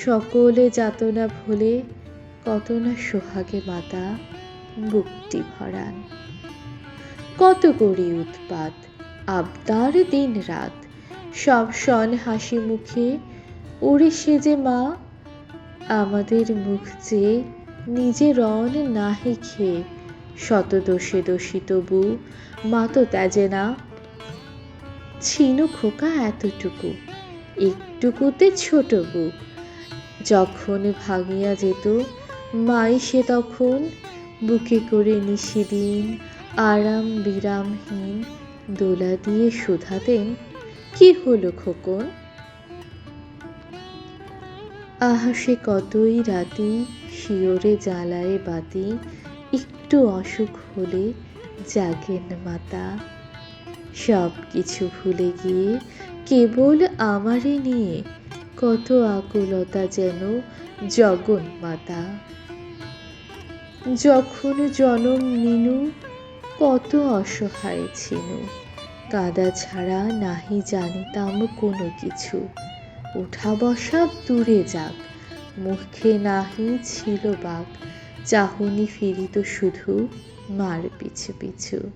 সকলে যাতনা ভুলে কত না সোহাগে মাতা বুকটি ভরান। কত করি উৎপাত, আবদার দিন রাত, সব সন হাসি মুখে, ওরে সে যে মা, আমাদের মুখ চেয়ে নিজে রন নাহি খেয়ে, শত দোষে দোষী তবু মা তো ত্যাজে না। ছিল খোকা এতটুকু, একটুকুতে ছোট বুক যখন ভাঙিয়া যেত, মাই সে তখন বুকে করে নিশিদিন আরাম বিরামহীন দোলা দিয়ে শুধাতেন। কি হলো খোকন? আহা, সে কতই রাতি শিওরে জ্বালায় বাতি, একটু অসুখ হলে জাগেন মাতা। সব কিছু ভুলে গিয়ে কেবল আমারে নিয়ে কত আকুলতা যেন জগন মাতা। যখন জনম নিনু, কত অসহায় ছিনু। কাদা ছাড়া নাহি জানিতাম কোনো কিছু। উঠা বসা দূরে যাক মুখে নাহি ছিল বাক। চাহনি ফিরিত শুধু মার পিছু পিছু।